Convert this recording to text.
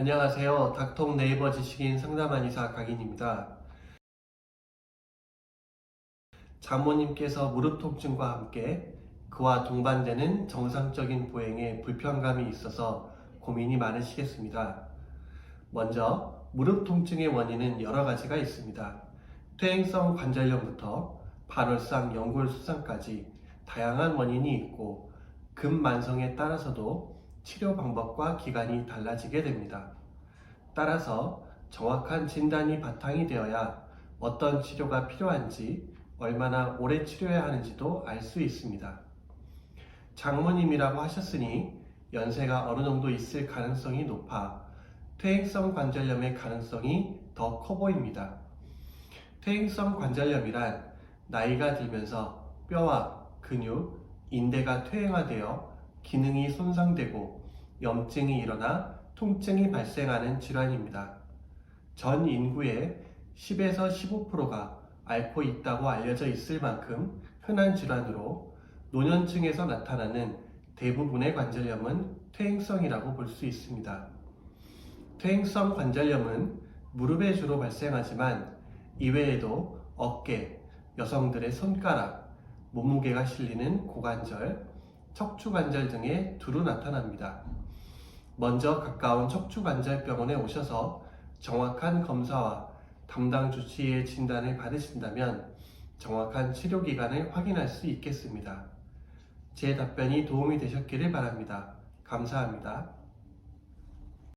안녕하세요. 닥통 네이버 지식인 상담한 의사 강인입니다. 장모님께서 무릎 통증과 함께 그와 동반되는 정상적인 보행에 불편감이 있어서 고민이 많으시겠습니다. 먼저 무릎 통증의 원인은 여러 가지가 있습니다. 퇴행성 관절염부터 발월상 연골 수상까지 다양한 원인이 있고 근만성에 따라서도 치료 방법과 기간이 달라지게 됩니다. 따라서 정확한 진단이 바탕이 되어야 어떤 치료가 필요한지 얼마나 오래 치료해야 하는지도 알 수 있습니다. 장모님이라고 하셨으니 연세가 어느 정도 있을 가능성이 높아 퇴행성 관절염의 가능성이 더 커 보입니다. 퇴행성 관절염이란 나이가 들면서 뼈와 근육, 인대가 퇴행화되어 기능이 손상되고 염증이 일어나 통증이 발생하는 질환입니다. 전 인구의 10에서 15%가 앓고 있다고 알려져 있을 만큼 흔한 질환으로 노년층에서 나타나는 대부분의 관절염은 퇴행성이라고 볼 수 있습니다. 퇴행성 관절염은 무릎에 주로 발생하지만 이외에도 어깨, 여성들의 손가락, 몸무게가 실리는 고관절, 척추관절 등에 두루 나타납니다. 먼저 가까운 척추관절병원에 오셔서 정확한 검사와 담당 주치의의 진단을 받으신다면 정확한 치료 기간을 확인할 수 있겠습니다. 제 답변이 도움이 되셨기를 바랍니다. 감사합니다.